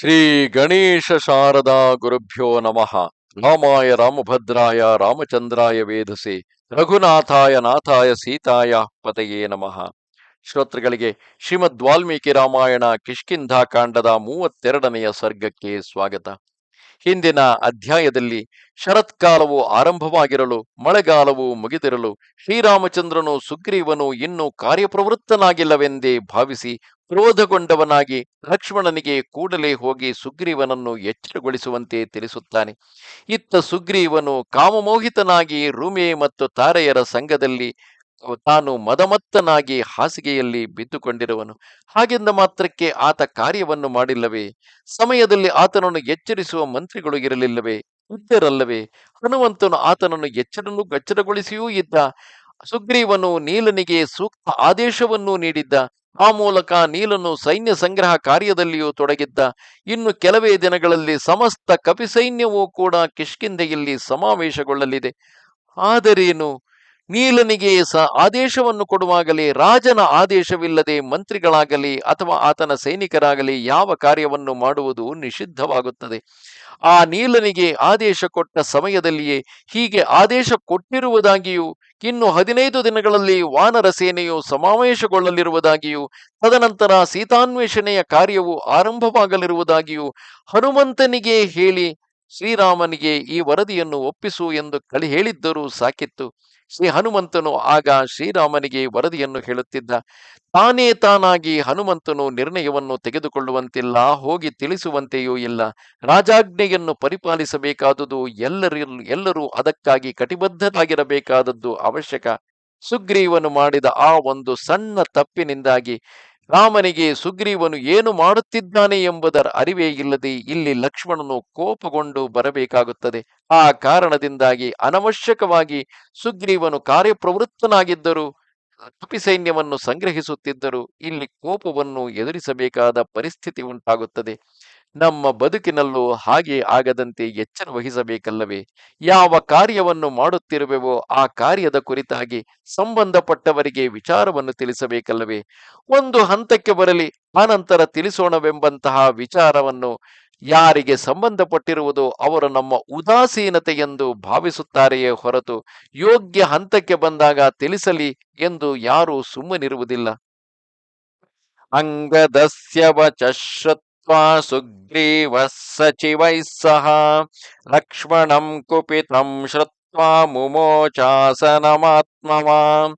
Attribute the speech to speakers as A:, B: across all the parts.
A: ಶ್ರೀ ಗಣೇಶ ಶಾರದಾ ಗುರುಭ್ಯೋ ನಮಃ. ರಾಮಾಯ ರಾಮಭದ್ರಾಯ ರಾಮಚಂದ್ರಾಯ ವೇದಸೆ ರಘುನಾಥಾಯ ನಾಥಾಯ ಸೀತಾಯ ಪತೆಯೇ ನಮಃ. ಶ್ರೋತೃಗಳಿಗೆ ಶ್ರೀಮದ್ ವಾಲ್ಮೀಕಿ ರಾಮಾಯಣ ಕಿಷ್ಕಿಂಧಾ ಕಾಂಡದ ಮೂವತ್ತೆರಡನೆಯ ಸರ್ಗಕ್ಕೆ ಸ್ವಾಗತ. ಹಿಂದಿನ ಅಧ್ಯಾಯದಲ್ಲಿ ಶರತ್ಕಾಲವು ಆರಂಭವಾಗಿರಲು, ಮಳೆಗಾಲವು ಮುಗಿದಿರಲು ಶ್ರೀರಾಮಚಂದ್ರನು ಸುಗ್ರೀವನು ಇನ್ನೂ ಕಾರ್ಯಪ್ರವೃತ್ತನಾಗಿಲ್ಲವೆಂದೇ ಭಾವಿಸಿ ಕ್ರೋಧಗೊಂಡವನಾಗಿ ಲಕ್ಷ್ಮಣನಿಗೆ ಕೂಡಲೇ ಹೋಗಿ ಸುಗ್ರೀವನನ್ನು ಎಚ್ಚರಗೊಳಿಸುವಂತೆ ತಿಳಿಸುತ್ತಾನೆ. ಇತ್ತ ಸುಗ್ರೀವನು ಕಾಮಮೋಹಿತನಾಗಿ ರೂಮೆ ಮತ್ತು ತಾರೆಯರ ಸಂಘದಲ್ಲಿ ತಾನು ಮದಮತ್ತನಾಗಿ ಹಾಸಿಗೆಯಲ್ಲಿ ಬಿದ್ದುಕೊಂಡಿರುವನು. ಹಾಗೆಂದ ಮಾತ್ರಕ್ಕೆ ಆತ ಕಾರ್ಯವನ್ನು ಮಾಡಿಲ್ಲವೇ? ಸಮಯದಲ್ಲಿ ಆತನನ್ನು ಎಚ್ಚರಿಸುವ ಮಂತ್ರಿಗಳು ಇರಲಿಲ್ಲವೇ? ಇದ್ದರಲ್ಲವೇ ಹನುಮಂತನು ಆತನನ್ನು ಎಚ್ಚರನ್ನು ಗಚ್ಚರಗೊಳಿಸಿಯೂ ಇದ್ದ. ಸುಗ್ರೀವನು ನೀಲನಿಗೆ ಸೂಕ್ತ ಆದೇಶವನ್ನು ನೀಡಿದ್ದ. ಆ ಮೂಲಕ ನೀಲನು ಸೈನ್ಯ ಸಂಗ್ರಹ ಕಾರ್ಯದಲ್ಲಿಯೂ ತೊಡಗಿದ್ದ. ಇನ್ನು ಕೆಲವೇ ದಿನಗಳಲ್ಲಿ ಸಮಸ್ತ ಕಪಿಸೈನ್ಯವೂ ಕೂಡ ಕಿಷ್ಕಿಂದೆಯಲ್ಲಿ ಸಮಾವೇಶಗೊಳ್ಳಲಿದೆ. ಆದರೇನು ನೀಲನಿಗೆ ಸ ಆದೇಶವನ್ನು ಕೊಡುವಾಗಲೇ ರಾಜನ ಆದೇಶವಿಲ್ಲದೆ ಮಂತ್ರಿಗಳಾಗಲಿ ಅಥವಾ ಆತನ ಸೈನಿಕರಾಗಲಿ ಯಾವ ಕಾರ್ಯವನ್ನು ಮಾಡುವುದು ನಿಷಿದ್ಧವಾಗುತ್ತದೆ. ಆ ನೀಲನಿಗೆ ಆದೇಶ ಕೊಟ್ಟ ಸಮಯದಲ್ಲಿಯೇ ಹೀಗೆ ಆದೇಶ ಕೊಟ್ಟಿರುವುದಾಗಿಯೂ, ಇನ್ನು ಹದಿನೈದು ದಿನಗಳಲ್ಲಿ ವಾನರ ಸೇನೆಯು ಸಮಾವೇಶಗೊಳ್ಳಲಿರುವುದಾಗಿಯೂ, ತದನಂತರ ಸೀತಾನ್ವೇಷಣೆಯ ಕಾರ್ಯವು ಆರಂಭವಾಗಲಿರುವುದಾಗಿಯೂ ಹನುಮಂತನಿಗೆ ಹೇಳಿ ಶ್ರೀರಾಮನಿಗೆ ಈ ವರದಿಯನ್ನು ಒಪ್ಪಿಸು ಎಂದು ಕಳಿ ಹೇಳಿದ್ದರೂ ಸಾಕಿತ್ತು. ಶ್ರೀ ಹನುಮಂತನು ಆಗ ಶ್ರೀರಾಮನಿಗೆ ವರದಿಯನ್ನು ಹೇಳುತ್ತಿದ್ದ. ತಾನೇ ತಾನಾಗಿ ಹನುಮಂತನು ನಿರ್ಣಯವನ್ನು ತೆಗೆದುಕೊಳ್ಳುವಂತಿಲ್ಲ, ಹೋಗಿ ತಿಳಿಸುವಂತೆಯೂ ಇಲ್ಲ. ರಾಜಾಜ್ಞೆಯನ್ನು ಪರಿಪಾಲಿಸಬೇಕಾದುದು ಎಲ್ಲರೂ ಎಲ್ಲರೂ ಅದಕ್ಕಾಗಿ ಕಟಿಬದ್ಧರಾಗಿರಬೇಕಾದದ್ದು ಅವಶ್ಯಕ. ಸುಗ್ರೀವನು ಮಾಡಿದ ಆ ಒಂದು ಸಣ್ಣ ತಪ್ಪಿನಿಂದಾಗಿ ರಾಮನಿಗೆ, ಸುಗ್ರೀವನು ಏನು ಮಾಡುತ್ತಿದ್ದಾನೆ ಎಂಬುದರ ಅರಿವೇ ಇಲ್ಲದೆ ಇಲ್ಲಿ ಲಕ್ಷ್ಮಣನು ಕೋಪಗೊಂಡು ಬರಬೇಕಾಗುತ್ತದೆ. ಆ ಕಾರಣದಿಂದಾಗಿ ಅನವಶ್ಯಕವಾಗಿ ಸುಗ್ರೀವನು ಕಾರ್ಯಪ್ರವೃತ್ತನಾಗಿದ್ದರು ಸೈನ್ಯವನ್ನು ಸಂಗ್ರಹಿಸುತ್ತಿದ್ದರು ಇಲ್ಲಿ ಕೋಪವನ್ನು ಎದುರಿಸಬೇಕಾದ ಪರಿಸ್ಥಿತಿ ಉಂಟಾಗುತ್ತದೆ. ನಮ್ಮ ಬದುಕಿನಲ್ಲೂ ಹಾಗೆ ಆಗದಂತೆ ಎಚ್ಚರ ವಹಿಸಬೇಕಲ್ಲವೇ? ಯಾವ ಕಾರ್ಯವನ್ನು ಮಾಡುತ್ತಿರುವೆವೋ ಆ ಕಾರ್ಯದ ಕುರಿತಾಗಿ ಸಂಬಂಧಪಟ್ಟವರಿಗೆ ವಿಚಾರವನ್ನು ತಿಳಿಸಬೇಕಲ್ಲವೇ? ಒಂದು ಹಂತಕ್ಕೆ ಬರಲಿ, ಆನಂತರ ತಿಳಿಸೋಣವೆಂಬಂತಹ ವಿಚಾರವನ್ನು ಯಾರಿಗೆ ಸಂಬಂಧಪಟ್ಟಿರುವುದು ಅವರು ನಮ್ಮ ಉದಾಸೀನತೆ ಎಂದು ಭಾವಿಸುತ್ತಾರೆಯೇ ಹೊರತು ಯೋಗ್ಯ ಹಂತಕ್ಕೆ ಬಂದಾಗ ತಿಳಿಸಲಿ ಎಂದು ಯಾರೂ ಸುಮ್ಮನಿರುವುದಿಲ್ಲ. ಅಂಗದಸ್ಯ ವಚ ಸುಗ್ರೀವ ಸಚಿವೈ ಸಹ ಲಕ್ಷ್ಮಣಂ ಕುಪಿತಂ ಶ್ರುತ್ವಾ ಮುಮೋಚಾಸನಮಾತ್ಮವಾ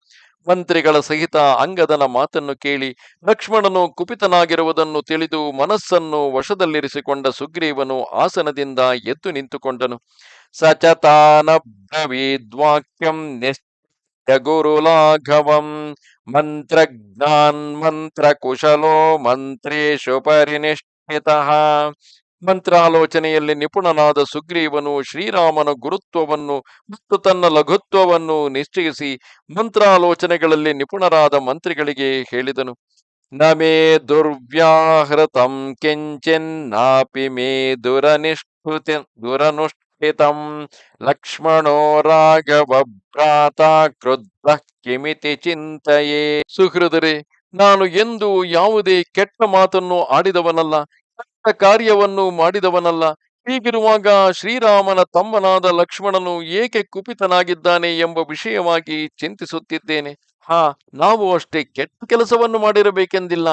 A: ಮಂತ್ರಿಗಳ ಸಹಿತ ಅಂಗದನ ಮಾತನ್ನು ಕೇಳಿ ಲಕ್ಷ್ಮಣನು ಕುಪಿತನಾಗಿರುವುದನ್ನು ತಿಳಿದು ಮನಸ್ಸನ್ನು ವಶದಲ್ಲಿರಿಸಿಕೊಂಡ ಸುಗ್ರೀವನು ಆಸನದಿಂದ ಎದ್ದು ನಿಂತುಕೊಂಡನು. ಸಚತಾನಬ್ರವೀದ್ವಾಕ್ಯಂ ಗುರುಲಾಘವಂ ಮಂತ್ರಜ್ಞಾನ್ ಮಂತ್ರ ಕುಶಲೋ ಮಂತ್ರೇಶು ಪರಿನಿಷ್ಠಿತಃ ಮಂತ್ರಾಲೋಚನೆಯಲ್ಲಿ ನಿಪುಣನಾದ ಸುಗ್ರೀವನು ಶ್ರೀರಾಮನ ಗುರುತ್ವವನ್ನು ಮತ್ತು ತನ್ನ ಲಘುತ್ವವನ್ನು ನಿಶ್ಚಯಿಸಿ ಮಂತ್ರಾಲೋಚನೆಗಳಲ್ಲಿ ನಿಪುಣರಾದ ಮಂತ್ರಿಗಳಿಗೆ ಹೇಳಿದನು. ನಮೇ ದುರ್ವ್ಯಾಹೃತಂ ಕಿಂಚಿನ್ನಾಪಿ ಮೇ ದುರನಿಷ್ಠುತಿ, ದುರನುಷ್ಠಿತಂ ಲಕ್ಷ್ಮಣೋ ರಾಘವ ಕ್ರುದ್ಧ ಕಿಮಿತಿ ಚಿಂತೆಯೇ. ಸುಹೃದರೇ, ನಾನು ಎಂದು ಯಾವುದೇ ಕೆಟ್ಟ ಮಾತನ್ನು ಆಡಿದವನಲ್ಲ. ಕಾರ್ಯವನ್ನು ಮಾಡಿದವನಲ್ಲ. ಹೀಗಿರುವಾಗ ಶ್ರೀರಾಮನ ತಮ್ಮನಾದ ಲಕ್ಷ್ಮಣನು ಏಕೆ ಕುಪಿತನಾಗಿದ್ದಾನೆ ಎಂಬ ವಿಷಯವಾಗಿ ಚಿಂತಿಸುತ್ತಿದ್ದೇನೆ. ಹಾ, ನಾವು ಅಷ್ಟೇ ಕೆಟ್ಟ ಕೆಲಸವನ್ನು ಮಾಡಿರಬೇಕೆಂದಿಲ್ಲ.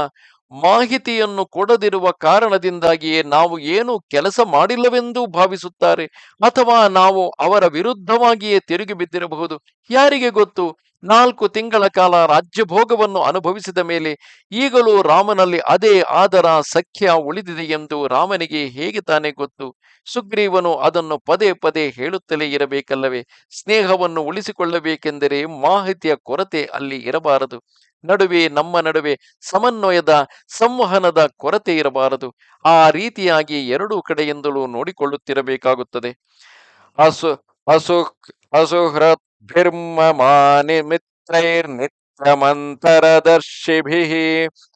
A: ಮಾಹಿತಿಯನ್ನು ಕೊಡದಿರುವ ಕಾರಣದಿಂದಾಗಿಯೇ ನಾವು ಏನು ಕೆಲಸ ಮಾಡಿಲ್ಲವೆಂದು ಭಾವಿಸುತ್ತಾರೆ. ಅಥವಾ ನಾವು ಅವರ ವಿರುದ್ಧವಾಗಿಯೇ ತಿರುಗಿ ಬಿದ್ದಿರಬಹುದು. ಯಾರಿಗೆ ಗೊತ್ತು? ನಾಲ್ಕು ತಿಂಗಳ ಕಾಲ ರಾಜ್ಯಭೋಗವನ್ನು ಅನುಭವಿಸಿದ ಮೇಲೆ ಈಗಲೂ ರಾಮನಲ್ಲಿ ಅದೇ ಆದರ ಸಖ್ಯ ಉಳಿದಿದೆ ಎಂದು ರಾಮನಿಗೆ ಹೇಗೆ ತಾನೇ ಗೊತ್ತು? ಸುಗ್ರೀವನು ಅದನ್ನು ಪದೇ ಪದೇ ಹೇಳುತ್ತಲೇ ಇರಬೇಕಲ್ಲವೇ? ಸ್ನೇಹವನ್ನು ಉಳಿಸಿಕೊಳ್ಳಬೇಕೆಂದರೆ ಮಾಹಿತಿಯ ಕೊರತೆ ಅಲ್ಲಿ ಇರಬಾರದು. ನಡುವೆ ನಮ್ಮ ನಡುವೆ ಸಮನ್ವಯದ, ಸಂವಹನದ ಕೊರತೆ ಇರಬಾರದು. ಆ ರೀತಿಯಾಗಿ ಎರಡೂ ಕಡೆಯಿಂದಲೂ ನೋಡಿಕೊಳ್ಳುತ್ತಿರಬೇಕಾಗುತ್ತದೆ. ಅಸು ಅಸು ಅಸುಹೃದ್ಭಿರ್ಮಮಾನಿ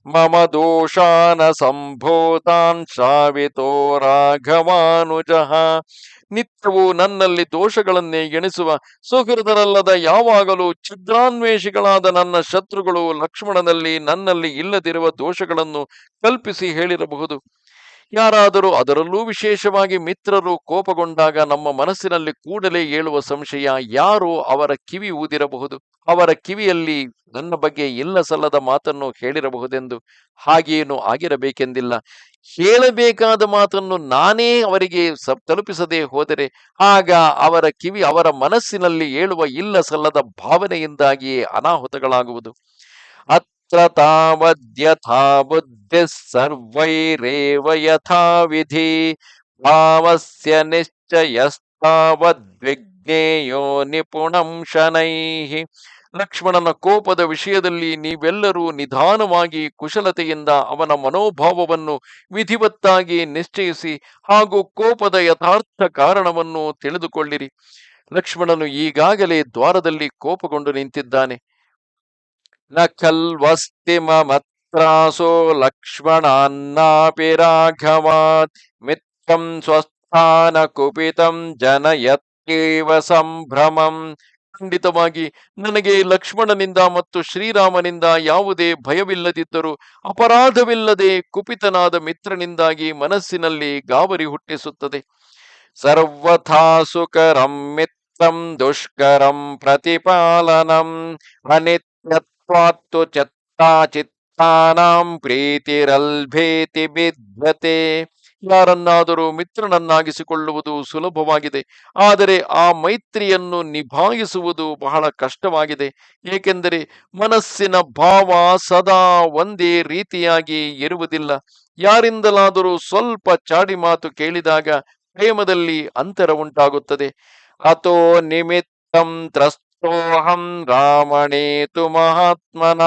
A: ಮಮ ದೋಷಾನ ಸಂಭೂತಾನ್ ಶಾವಿತೋ ರಾಘವಾನುಜಃ ನಿತ್ಯವೂ ನನ್ನಲ್ಲಿ ದೋಷಗಳನ್ನೇ ಎಣಿಸುವ ಸುಹೃದರಲ್ಲದ ಯಾವಾಗಲೂ ಛಿದ್ರಾನ್ವೇಷಿಗಳಾದ ನನ್ನ ಶತ್ರುಗಳು ಲಕ್ಷ್ಮಣನಲ್ಲಿ ನನ್ನಲ್ಲಿ ಇಲ್ಲದಿರುವ ದೋಷಗಳನ್ನು ಕಲ್ಪಿಸಿ ಹೇಳಿರಬಹುದು. ಯಾರಾದರೂ ಅದರಲ್ಲೂ ವಿಶೇಷವಾಗಿ ಮಿತ್ರರು ಕೋಪಗೊಂಡಾಗ ನಮ್ಮ ಮನಸ್ಸಿನಲ್ಲಿ ಕೂಡಲೇ ಏಳುವ ಸಂಶಯ ಯಾರು ಅವರ ಕಿವಿ ಊದಿರಬಹುದು. ಅವರ ಕಿವಿಯಲ್ಲಿ ನನ್ನ ಬಗ್ಗೆ ಇಲ್ಲ ಸಲ್ಲದ ಮಾತನ್ನು ಹೇಳಿರಬಹುದೆಂದು ಹಾಗೇನು ಆಗಿರಬೇಕೆಂದಿಲ್ಲ. ಹೇಳಬೇಕಾದ ಮಾತನ್ನು ನಾನೇ ಅವರಿಗೆ ತಲುಪಿಸದೆ ಹೋದರೆ ಆಗ ಅವರ ಕಿವಿ ಅವರ ಮನಸ್ಸಿನಲ್ಲಿ ಏಳುವ ಇಲ್ಲ ಸಲ್ಲದ ಭಾವನೆಯಿಂದಾಗಿಯೇ ಅನಾಹುತಗಳಾಗುವುದು. ತಾವದ್ಯಥಾ ಬುದ್ಧಿ ಸರ್ವೈರೇವ ಯಥಾ ವಿಧಿ ಭಾವಸ್ಯ ನಿಶ್ಚಯಸ್ತಾವದ್ವಿಜ್ಞೇಯೋ ನಿಪುಣಂ ಶನೈಃ ಲಕ್ಷ್ಮಣನ ಕೋಪದ ವಿಷಯದಲ್ಲಿ ನೀವೆಲ್ಲರೂ ನಿಧಾನವಾಗಿ ಕುಶಲತೆಯಿಂದ ಅವನ ಮನೋಭಾವವನ್ನು ವಿಧಿವತ್ತಾಗಿ ನಿಶ್ಚಯಿಸಿ ಹಾಗೂ ಕೋಪದ ಯಥಾರ್ಥ ಕಾರಣವನ್ನು ತಿಳಿದುಕೊಳ್ಳಿರಿ. ಲಕ್ಷ್ಮಣನು ಈಗಾಗಲೇ ದ್ವಾರದಲ್ಲಿ ಕೋಪಗೊಂಡು ನಿಂತಿದ್ದಾನೆ. ಖಲ್ವಸ್ತಿ ಮಮತ್ರಾಸೋ ಲಕ್ಷ್ಮಣಾನ್ನಾಪಿ ರಾಘವಾತ್ ಮಿತ್ರಂ ಸ್ವಸ್ಥಾನ ಕುಪಿತಂ ಜನಯತ್ಯೇವ ಸಂಭ್ರಮಂ. ಖಂಡಿತವಾಗಿ ನನಗೆ ಲಕ್ಷ್ಮಣನಿಂದ ಮತ್ತು ಶ್ರೀರಾಮನಿಂದ ಯಾವುದೇ ಭಯವಿಲ್ಲದಿದ್ದರೂ, ಅಪರಾಧವಿಲ್ಲದೆ ಕುಪಿತನಾದ ಮಿತ್ರನಿಂದಾಗಿ ಮನಸ್ಸಿನಲ್ಲಿ ಗಾಬರಿ ಹುಟ್ಟಿಸುತ್ತದೆ. ಸರ್ವಥಾ ಸುಕರಂ ಮಿತ್ರಂ ದುಷ್ಕರಂ ಪ್ರತಿಪಾಲನಂ. ಅನಿತ್ಯತ್ವಾತ್ತು ಚತ್ತಾ ಚಿತ್ತಾನಾಂ ಪ್ರೀತಿರಲ್ಭೇತಿ ಬಿದ್ಧತೆ ಯಾರನ್ನಾದರೂ ಮಿತ್ರನನ್ನಾಗಿಸಿಕೊಳ್ಳುವುದು ಸುಲಭವಾಗಿದೆ, ಆದರೆ ಆ ಮೈತ್ರಿಯನ್ನು ನಿಭಾಯಿಸುವುದು ಬಹಳ ಕಷ್ಟವಾಗಿದೆ, ಏಕೆಂದರೆ ಮನಸ್ಸಿನ ಭಾವ ಸದಾ ಒಂದೇ ರೀತಿಯಾಗಿ ಇರುವುದಿಲ್ಲ. ಯಾರಿಂದಲಾದರೂ ಸ್ವಲ್ಪ ಚಾಡಿ ಮಾತು ಕೇಳಿದಾಗ ಪ್ರೇಮದಲ್ಲಿ ಅಂತರ ಉಂಟಾಗುತ್ತದೆ. ಅಥೋ ನಿಮಿತ್ತಂ ತ್ರಸ್ತೋಹಂ ರಾಮಣೇತು ಮಹಾತ್ಮನ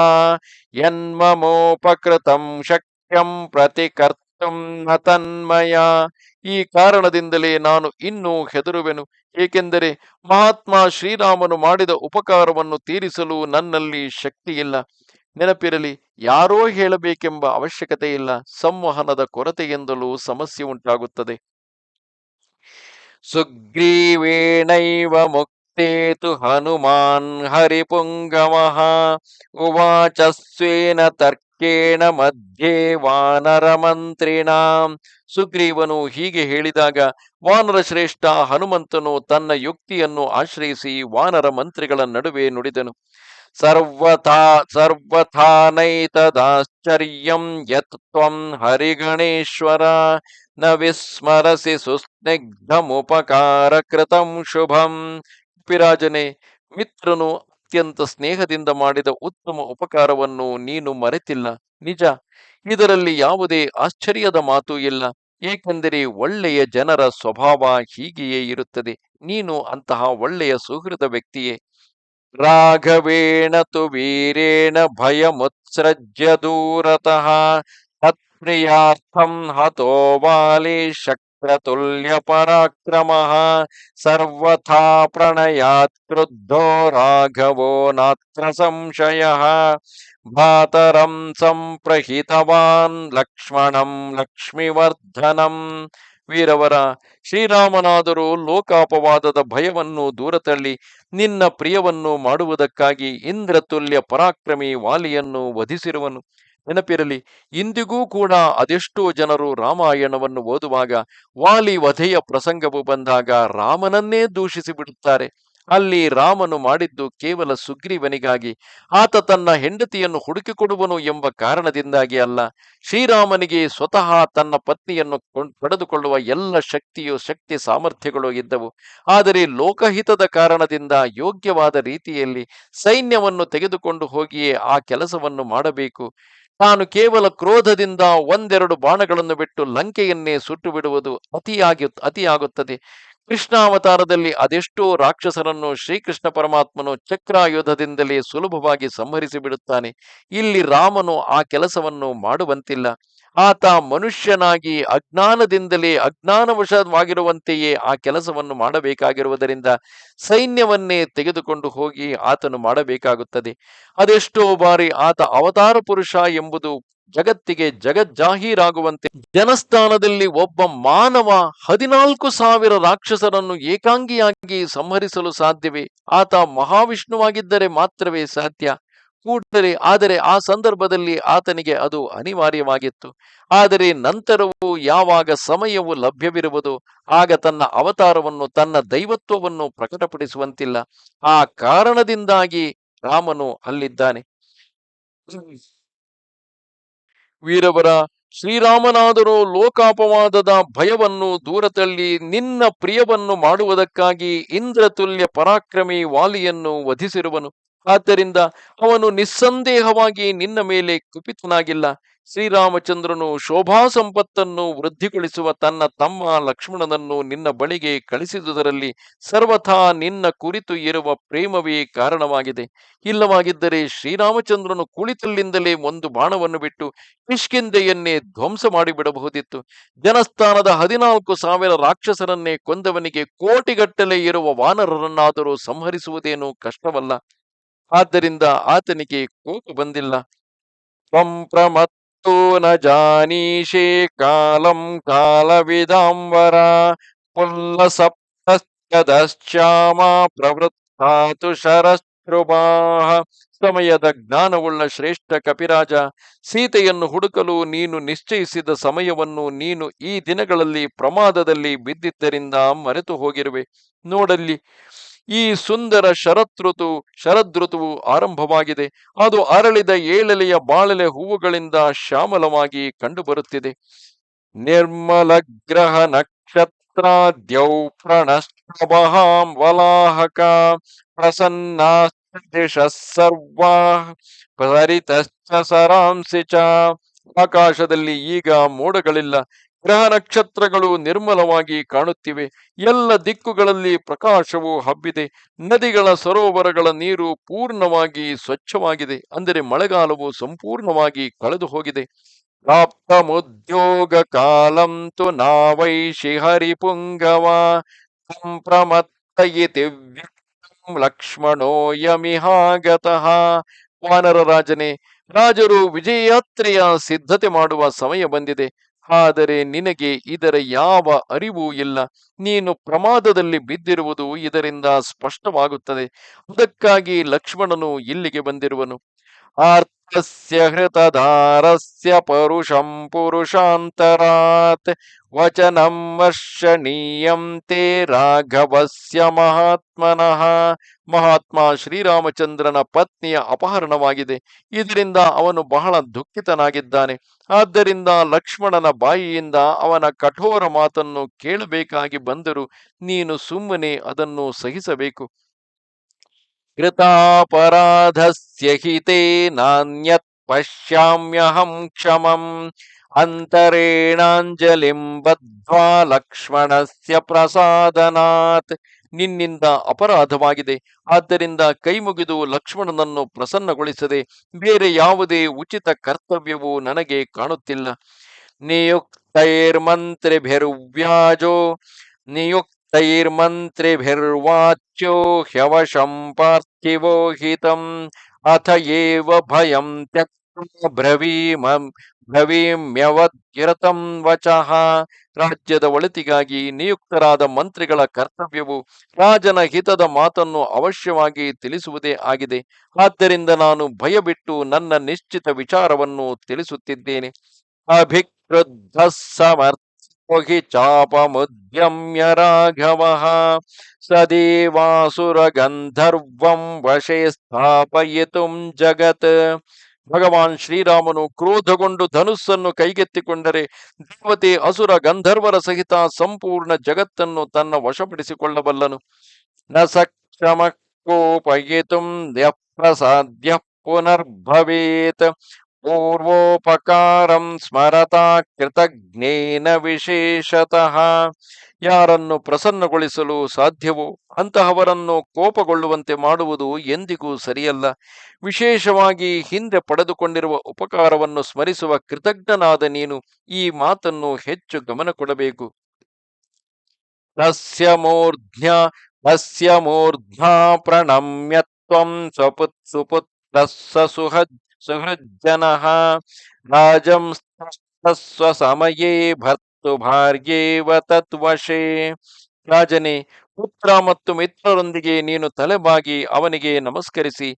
A: ಯನ್ಮಮೋಪಕೃತಂ ಶಕ್ಯಂ ಪ್ರತಿಕರ್ತಂ ತನ್ಮಯ. ಈ ಕಾರಣದಿಂದಲೇ ನಾನು ಇನ್ನೂ ಹೆದರುವೆನು. ಏಕೆಂದರೆ ಮಹಾತ್ಮ ಶ್ರೀರಾಮನು ಮಾಡಿದ ಉಪಕಾರವನ್ನು ತೀರಿಸಲು ನನ್ನಲ್ಲಿ ಶಕ್ತಿಯಿಲ್ಲ. ನೆನಪಿರಲಿ, ಯಾರೋ ಹೇಳಬೇಕೆಂಬ ಅವಶ್ಯಕತೆ ಇಲ್ಲ ಸಂವಹನದ ಕೊರತೆಯಿಂದಲೂ ಸಮಸ್ಯೆ ಉಂಟಾಗುತ್ತದೆ. ಸುಗ್ರೀವೇಣೈವ ಮುಕ್ತೇತು ಹನುಮಾನ್ ಹರಿಪುಂಗಮಃ ಉವಾಚ ಸ್ವೇನ ತರ್ಕೇಣ ಮಧ್ಯೆ ವಾನರ ಮಂತ್ರಿಣಾಂ ಸುಗ್ರೀವನು ಹೀಗೆ ಹೇಳಿದಾಗ, ವಾನರ ಶ್ರೇಷ್ಠ ಹನುಮಂತನು ತನ್ನ ಯುಕ್ತಿಯನ್ನು ಆಶ್ರಯಿಸಿ ವಾನರ ಮಂತ್ರಿಗಳ ನಡುವೆ ನುಡಿದನು. ಸರ್ವಥಾ, ಸರ್ವಥಾನೈತದಾಶ್ಚರ್ಯಂ ಯತ್ ತ್ವಂ ಹರಿಗಣೇಶ್ವರ, ನ ವಿಸ್ಮರಸಿ ಸುಸ್ನಿಗ್ಧಮುಪಕಾರ ಕೃತಂ ಶುಭಂ। ಪಿರಾಜನೆ ಮಿತ್ರನು ಅತ್ಯಂತ ಸ್ನೇಹದಿಂದ ಮಾಡಿದ ಉತ್ತಮ ಉಪಕಾರವನ್ನು ನೀನು ಮರೆತಿಲ್ಲ. ನಿಜ, ಇದರಲ್ಲಿ ಯಾವುದೇ ಆಶ್ಚರ್ಯದ ಮಾತು ಇಲ್ಲ. ಏಕೆಂದರೆ ಒಳ್ಳೆಯ ಜನರ ಸ್ವಭಾವ ಹೀಗೆಯೇ ಇರುತ್ತದೆ. ನೀನು ಅಂತಹ ಒಳ್ಳೆಯ ಸುಹೃದ ವ್ಯಕ್ತಿಯೇ. ರಾಘವೇಣ ತು ವೀರೇಣ ಭಯಮುತ್ಸೃಜ್ಯ ದೂರತಃ. ಹತೋ ವಾಲಿ ಶಕ್ರತುಲ್ಯ ಪರಾಕ್ರಮಃ ಸರ್ವಥಾ ಕ್ರುದ್ಧೋ ರಾಘವೋ ನಾತ್ರ ಸಂಶಯಃ ಭಾತರಂ ಸಂಪ್ರಹಿತವಾನ್ ಲಕ್ಷ್ಮಣಂ ಲಕ್ಷ್ಮಿವರ್ಧನಂ ವೀರವರ ಶ್ರೀರಾಮನಾದರೂ ಲೋಕಾಪವಾದದ ಭಯವನ್ನು ದೂರತಳ್ಳಿ, ನಿನ್ನ ಪ್ರಿಯವನ್ನು ಮಾಡುವುದಕ್ಕಾಗಿ ಇಂದ್ರತುಲ್ಯ ಪರಾಕ್ರಮಿ ವಾಲಿಯನ್ನು ವಧಿಸಿರುವನು. ನೆನಪಿರಲಿ, ಇಂದಿಗೂ ಕೂಡ ಅದೆಷ್ಟೋ ಜನರು ರಾಮಾಯಣವನ್ನು ಓದುವಾಗ ವಾಲಿ ವಧೆಯ ಪ್ರಸಂಗವು ಬಂದಾಗ ರಾಮನನ್ನೇ ದೂಷಿಸಿ ಬಿಡುತ್ತಾರೆ. ಅಲ್ಲಿ ರಾಮನು ಮಾಡಿದ್ದು ಕೇವಲ ಸುಗ್ರೀವನಿಗಾಗಿ, ಆತ ತನ್ನ ಹೆಂಡತಿಯನ್ನು ಹುಡುಕಿಕೊಡುವನು ಎಂಬ ಕಾರಣದಿಂದಾಗಿ ಅಲ್ಲ. ಶ್ರೀರಾಮನಿಗೆ ಸ್ವತಃ ತನ್ನ ಪತ್ನಿಯನ್ನು ಪಡೆದುಕೊಳ್ಳುವ ಎಲ್ಲ ಶಕ್ತಿಯು ಶಕ್ತಿ ಸಾಮರ್ಥ್ಯಗಳು ಇದ್ದವು. ಆದರೆ ಲೋಕಹಿತದ ಕಾರಣದಿಂದ ಯೋಗ್ಯವಾದ ರೀತಿಯಲ್ಲಿ ಸೈನ್ಯವನ್ನು ತೆಗೆದುಕೊಂಡು ಹೋಗಿಯೇ ಆ ಕೆಲಸವನ್ನು ಮಾಡಬೇಕು. ತಾನು ಕೇವಲ ಕ್ರೋಧದಿಂದ ಒಂದೆರಡು ಬಾಣಗಳನ್ನು ಬಿಟ್ಟು ಲಂಕೆಯನ್ನೇ ಸುಟ್ಟು ಬಿಡುವುದು ಅತಿಯಾಗಿ, ಅತಿಯಾಗುತ್ತದೆ. ಕೃಷ್ಣಾವತಾರದಲ್ಲಿ ಅದೆಷ್ಟೋ ರಾಕ್ಷಸರನ್ನು ಶ್ರೀಕೃಷ್ಣ ಪರಮಾತ್ಮನು ಚಕ್ರಾಯುಧದಿಂದಲೇ ಸುಲಭವಾಗಿ ಸಂಹರಿಸಿ ಬಿಡುತ್ತಾನೆ ಇಲ್ಲಿ ರಾಮನು ಆ ಕೆಲಸವನ್ನು ಮಾಡುವಂತಿಲ್ಲ. ಆತ ಮನುಷ್ಯನಾಗಿ ಅಜ್ಞಾನದಿಂದಲೇ ಅಜ್ಞಾನವಶವಾಗಿರುವಂತೆಯೇ ಆ ಕೆಲಸವನ್ನು ಮಾಡಬೇಕಾಗಿರುವುದರಿಂದ ಸೈನ್ಯವನ್ನೇ ತೆಗೆದುಕೊಂಡು ಹೋಗಿ ಆತನು ಮಾಡಬೇಕಾಗುತ್ತದೆ. ಅದೆಷ್ಟೋ ಬಾರಿ ಆತ ಅವತಾರ ಪುರುಷ ಎಂಬುದು ಜಗತ್ತಿಗೆ ಜಗಜ್ಜಾಹೀರಾಗುವಂತೆ ಜನಸ್ಥಾನದಲ್ಲಿ ಒಬ್ಬ ಮಾನವ ಹದಿನಾಲ್ಕು ಸಾವಿರ ರಾಕ್ಷಸರನ್ನು ಏಕಾಂಗಿಯಾಗಿ ಸಂಹರಿಸಲು ಸಾಧ್ಯವೇ? ಆತ ಮಹಾವಿಷ್ಣುವಾಗಿದ್ದರೆ ಮಾತ್ರವೇ ಸಾಧ್ಯ? ಕೂಡಲೇ, ಆದರೆ ಆ ಸಂದರ್ಭದಲ್ಲಿ ಆತನಿಗೆ ಅದು ಅನಿವಾರ್ಯವಾಗಿತ್ತು. ಆದರೆ ನಂತರವೂ ಯಾವಾಗ ಸಮಯವು ಲಭ್ಯವಿರುವುದು, ಆಗ ತನ್ನ ಅವತಾರವನ್ನು, ತನ್ನ ದೈವತ್ವವನ್ನು ಪ್ರಕಟಪಡಿಸುವಂತಿಲ್ಲ. ಆ ಕಾರಣದಿಂದಾಗಿ ರಾಮನು ಅಲ್ಲಿದ್ದಾನೆ. ವೀರವರ, ಶ್ರೀರಾಮನಾದರೂ ಲೋಕಾಪವಾದದ ಭಯವನ್ನು ದೂರ ತಳ್ಳಿ ನಿನ್ನ ಪ್ರಿಯವನ್ನು ಮಾಡುವುದಕ್ಕಾಗಿ ಇಂದ್ರತುಲ್ಯ ಪರಾಕ್ರಮಿ ವಾಲಿಯನ್ನು ವಧಿಸಿರುವನು. ಆದ್ದರಿಂದ ಅವನು ನಿಸ್ಸಂದೇಹವಾಗಿ ನಿನ್ನ ಮೇಲೆ ಕುಪಿತನಾಗಿಲ್ಲ. ಶ್ರೀರಾಮಚಂದ್ರನು ಶೋಭಾ ಸಂಪತ್ತನ್ನು ವೃದ್ಧಿಗೊಳಿಸುವ ತನ್ನ ತಮ್ಮ ಲಕ್ಷ್ಮಣನನ್ನು ನಿನ್ನ ಬಳಿಗೆ ಕಳಿಸಿದುದರಲ್ಲಿ ಸರ್ವಥಾ ನಿನ್ನ ಕುರಿತು ಇರುವ ಪ್ರೇಮವೇ ಕಾರಣವಾಗಿದೆ. ಇಲ್ಲವಾಗಿದ್ದರೆ ಶ್ರೀರಾಮಚಂದ್ರನು ಕುಳಿತಲ್ಲಿಂದಲೇ ಒಂದು ಬಾಣವನ್ನು ಬಿಟ್ಟು ಕಿಷ್ಕಿಂದೆಯನ್ನೇ ಧ್ವಂಸ ಮಾಡಿಬಿಡಬಹುದಿತ್ತು. ಜನಸ್ಥಾನದ ಹದಿನಾಲ್ಕು ಸಾವಿರ ರಾಕ್ಷಸರನ್ನೇ ಕೊಂದವನಿಗೆ ಕೋಟಿಗಟ್ಟಲೆ ಇರುವ ವಾನರರನ್ನಾದರೂ ಸಂಹರಿಸುವುದೇನೂ ಕಷ್ಟವಲ್ಲ. ಆದ್ದರಿಂದ ಆತನಿಗೆ ಕೋಪ ಬಂದಿಲ್ಲ. ತ್ವಂ ಪ್ರಮತ್ತೋ ನ ಜಾನೀಷೆ ಕಾಲಂ ಕಾಲವಿದಾಂಬರ ಪುಲ್ಲ ಸಪ್ತಶ್ಚಾಮ ಪ್ರವೃತ್ತಾತು ಶರಶ್ರುಭಾಹ, ಸಮಯದ ಜ್ಞಾನವುಳ್ಳ ಶ್ರೇಷ್ಠ ಕಪಿರಾಜ, ಸೀತೆಯನ್ನು ಹುಡುಕಲು ನೀನು ನಿಶ್ಚಯಿಸಿದ ಸಮಯವನ್ನು ನೀನು ಈ ದಿನಗಳಲ್ಲಿ ಪ್ರಮಾದದಲ್ಲಿ ಬಿದ್ದಿದ್ದರಿಂದ ಮರೆತು ಹೋಗಿರುವೆ. ನೋಡಲ್ಲಿ ಈ ಸುಂದರ ಶರದೃತು, ಶರದೃತುವು ಆರಂಭವಾಗಿದೆ. ಅದು ಅರಳಿದ ಏಳಲೆಯ ಬಾಳೆಲೆ ಹೂವುಗಳಿಂದ ಶ್ಯಾಮಲವಾಗಿ ಕಂಡುಬರುತ್ತಿದೆ. ನಿರ್ಮಲ ಗ್ರಹ ನಕ್ಷತ್ರಾದ್ಯೌ ಪ್ರಣಷ್ಟಭಾಂ ವಲಾಹಕ ಪ್ರಸನ್ನ ಸರ್ವಾ ಸರಾಂಸಿ ಚ. ಆಕಾಶದಲ್ಲಿ ಈಗ ಮೋಡಗಳಿಲ್ಲ. ಗ್ರಹ ನಕ್ಷತ್ರಗಳು ನಿರ್ಮಲವಾಗಿ ಕಾಣುತ್ತಿವೆ. ಎಲ್ಲ ದಿಕ್ಕುಗಳಲ್ಲಿ ಪ್ರಕಾಶವು ಹಬ್ಬಿದೆ. ನದಿಗಳ ಸರೋವರಗಳ ನೀರು ಪೂರ್ಣವಾಗಿ ಸ್ವಚ್ಛವಾಗಿದೆ. ಅಂದರೆ ಮಳೆಗಾಲವು ಸಂಪೂರ್ಣವಾಗಿ ಕಳೆದು ಹೋಗಿದೆ. ಪ್ರಾಪ್ತಮುದ್ಯೋಗ ಕಾಲಂ ತು ನಾವೈಷಿ ಹರಿಪುಂಗವ ಪುಂಗವ ಲಕ್ಷ್ಮಣೋ ಯಮಿಹಾಗತಃ. ವಾನರ ರಾಜನೇ ರಾಜರು ವಿಜಯಯಾತ್ರೆಯ ಸಿದ್ಧತೆ ಮಾಡುವ ಸಮಯ ಬಂದಿದೆ. ಆದರೆ ನಿನಗೆ ಇದರ ಯಾವ ಅರಿವು ಇಲ್ಲ. ನೀನು ಪ್ರಮಾದದಲ್ಲಿ ಬಿದ್ದಿರುವುದು ಇದರಿಂದ ಸ್ಪಷ್ಟವಾಗುತ್ತದೆ. ಅದಕ್ಕಾಗಿ ಲಕ್ಷ್ಮಣನು ಇಲ್ಲಿಗೆ ಬಂದಿರುವನು. ಆರ್ತಸ್ಯ ಹೃತಧಾರಸ್ಯ ಪರುಷಂ ಪುರುಷಾಂತರಾತ್. ವಚನಂ ವರ್ಷಣೀಯಂ ತೇ ರಾಘವಸ್ಯ ಮಹಾತ್ಮನಃ ಮಹಾತ್ಮ ಶ್ರೀರಾಮಚಂದ್ರನ ಪತ್ನಿಯ ಅಪಹರಣವಾಗಿದೆ। ಇದರಿಂದ ಅವನು ಬಹಳ ದುಃಖಿತನಾಗಿದ್ದಾನೆ। ಆದ್ದರಿಂದ ಲಕ್ಷ್ಮಣನ ಬಾಯಿಯಿಂದ ಅವನ ಕಠೋರ ಮಾತನ್ನು ಕೇಳಬೇಕಾಗಿ ಬಂದರು ನೀನು ಸುಮ್ಮನೆ ಅದನ್ನು ಸಹಿಸಬೇಕು। ಕೃತಾಪರಾಧಸ್ಯ ಹಿತೇ ನಾನ್ಯತ್ ಪಶ್ಯಾಮ್ಯಹಂ ಕ್ಷಮಂ। ಅಂತರೇಣಾಂಜಲಿಂ ಬದ್ವಾ ಲಕ್ಷ್ಮಣಸ್ಯ ಪ್ರಸಾದನಾತ್. ನಿನ್ನಿಂದ ಅಪರಾಧವಾಗಿದೆ. ಆದ್ದರಿಂದ ಕೈಮುಗಿದು ಲಕ್ಷ್ಮಣನನ್ನು ಪ್ರಸನ್ನಗೊಳಿಸದೆ ಬೇರೆ ಯಾವುದೇ ಉಚಿತ ಕರ್ತವ್ಯವು ನನಗೆ ಕಾಣುತ್ತಿಲ್ಲ. ನಿಯುಕ್ತೈರ್ಮಂತ್ರಿಭಿರ್ವ್ಯಾಜೋ, ನಿಯುಕ್ತೈರ್ಮಂತ್ರಿಭಿರ್ವಾಚ್ಯೋ ಹ್ಯವಶಂ ಪಾರ್ಥಿವೋ ಹಿತಂ, ಅಥ ಏವ ಭಯಂ ತ್ಯಕ್ತ ಬ್ರವೀಮ. ಬ್ರವೀಮ್ಯವದ್ಗಿರತಂ ವಚಃ. ರಾಜ್ಯದ ಒಳಿತಿಗಾಗಿ ನಿಯುಕ್ತರಾದ ಮಂತ್ರಿಗಳ ಕರ್ತವ್ಯವು ರಾಜನ ಹಿತದ ಮಾತನ್ನು ಅವಶ್ಯವಾಗಿ ತಿಳಿಸುವುದೇ ಆಗಿದೆ. ಆದ್ದರಿಂದ ನಾನು ಭಯಬಿಟ್ಟು ನನ್ನ ನಿಶ್ಚಿತ ವಿಚಾರವನ್ನು ತಿಳಿಸುತ್ತಿದ್ದೇನೆ. ಅಭಿಕ್ರುದ್ಧ ಸಮರ್ಥಿ ಚಾಪಮುದ್ಯಮ್ಯ ರಾಘವ ಸದೇವಾಸುರ ಗಂಧರ್ವಂ ವಶೇ ಸ್ಥಾಪಯಿತುಂ ಜಗತ್. ಭಗವಾನ್ ಶ್ರೀರಾಮನು ಕ್ರೋಧಗೊಂಡು ಧನುಸ್ಸನ್ನು ಕೈಗೆತ್ತಿಕೊಂಡರೆ ದೇವತೆ ಅಸುರ ಗಂಧರ್ವರ ಸಹಿತ ಸಂಪೂರ್ಣ ಜಗತ್ತನ್ನು ತನ್ನ ವಶಪಡಿಸಿಕೊಳ್ಳಬಲ್ಲನು. ನ ಪ್ರಸಾದ್ಯ ಪುನರ್ಭವೇತ್. ಪೂರ್ವೋಪಕಾರಂ ಸ್ಮರತಾ ಕೃತಜ್ಞೇನ ವಿಶೇಷತಃ ಯಾರನ್ನು ಪ್ರಸನ್ನಗೊಳಿಸಲು ಸಾಧ್ಯವೋ ಅಂತಹವರನ್ನು ಕೋಪಗೊಳ್ಳುವಂತೆ ಮಾಡುವುದು ಎಂದಿಗೂ ಸರಿಯಲ್ಲ. ವಿಶೇಷವಾಗಿ ಹಿಂದೆ ಪಡೆದುಕೊಂಡಿರುವ ಉಪಕಾರವನ್ನು ಸ್ಮರಿಸುವ ಕೃತಜ್ಞನಾದ ನೀನು ಈ ಮಾತನ್ನು ಹೆಚ್ಚು ಗಮನ ಕೊಡಬೇಕು. ತಸ್ಯ ಮೂರ್ಧ್ಯ ತಸ್ಯ ತ್ವಂ ಸ್ವಪುತ್ ಸುಪುತ್ರ ಸುಹದ್ ಸುಹೃಜ್ಜನಃ ರಾಜಂ ಸ್ವಸಮಯೇ ಭರ್ತು ಭಾರ್ಯೇವ ತತ್ವಶೇ ರಾಜನೇ ಪುತ್ರ ಮತ್ತು ಮಿತ್ರರೊಂದಿಗೆ ನೀನು ತಲೆಬಾಗಿ ಅವನಿಗೆ ನಮಸ್ಕರಿಸಿ,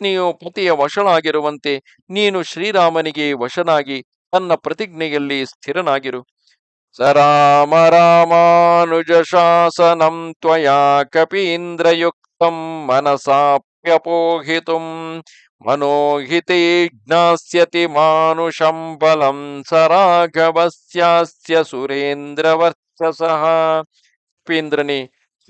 A: ಪತ್ನಿಯು ಪತಿಯ ವಶಳಾಗಿರುವಂತೆ ನೀನು ಶ್ರೀರಾಮನಿಗೆ ವಶನಾಗಿ, ತನ್ನ ಪ್ರತಿಜ್ಞೆಯಲ್ಲಿ ಸ್ಥಿರನಾಗಿರು। ಸ ರಾಮ ರಾಮಾನುಜ ಶಾಸನಂ ತ್ವಯಾ ಕಪೀಂದ್ರಯುಕ್ತಂ ಮನಸಾಪ್ಯಪೋಹಿತುಂ। ಮನೋಹಿತೆ ಜ್ಞಾಸ್ಯತಿ ಮಾನುಷಂ ಬಲಂ ಸ ರಾಘವಸ್ಯಾಸ್ಯ ಸುರೇಂದ್ರವರ್ಚಸಃ ಕಪೀಂದ್ರನೇ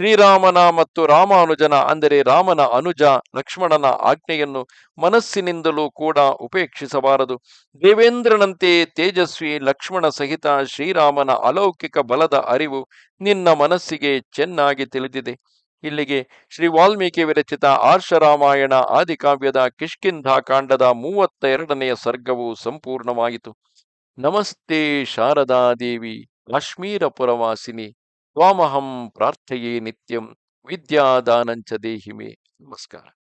A: ಶ್ರೀರಾಮನ ಮತ್ತು ರಾಮಾನುಜನ ಅಂದರೆ ರಾಮನ ಅನುಜ, ಲಕ್ಷ್ಮಣನ ಆಜ್ಞೆಯನ್ನು ಮನಸ್ಸಿನಿಂದಲೂ ಕೂಡ ಉಪೇಕ್ಷಿಸಬಾರದು. ದೇವೇಂದ್ರನಂತೆ ತೇಜಸ್ವಿ, ಲಕ್ಷ್ಮಣ ಸಹಿತ ಶ್ರೀರಾಮನ ಅಲೌಕಿಕ ಬಲದ ಅರಿವು ನಿನ್ನ ಮನಸ್ಸಿಗೆ ಚೆನ್ನಾಗಿ ತಿಳಿದಿದೆ. ಇಲ್ಲಿಗೆ ಶ್ರೀ ವಾಲ್ಮೀಕಿ ವಿರಚಿತ ಆರ್ಷರಾಮಾಯಣ ಆದಿಕಾವ್ಯದ ಕಿಷ್ಕಿಂಧಾ ಕಾಂಡದ ಮೂವತ್ತ ಎರಡನೆಯ ಸರ್ಗವು ಸಂಪೂರ್ಣವಾಯಿತು. ನಮಸ್ತೆ ಶಾರದಾ ದೇವಿ ಕಾಶ್ಮೀರ ಪುರವಾಸಿನಿ ತ್ವಾಮಹಂ ಪ್ರಾರ್ಥೆಯೇ ನಿತ್ಯಂ, ವಿದ್ಯಾದಾನಂಚ ದೇಹಿಮೆ. ನಮಸ್ಕಾರ.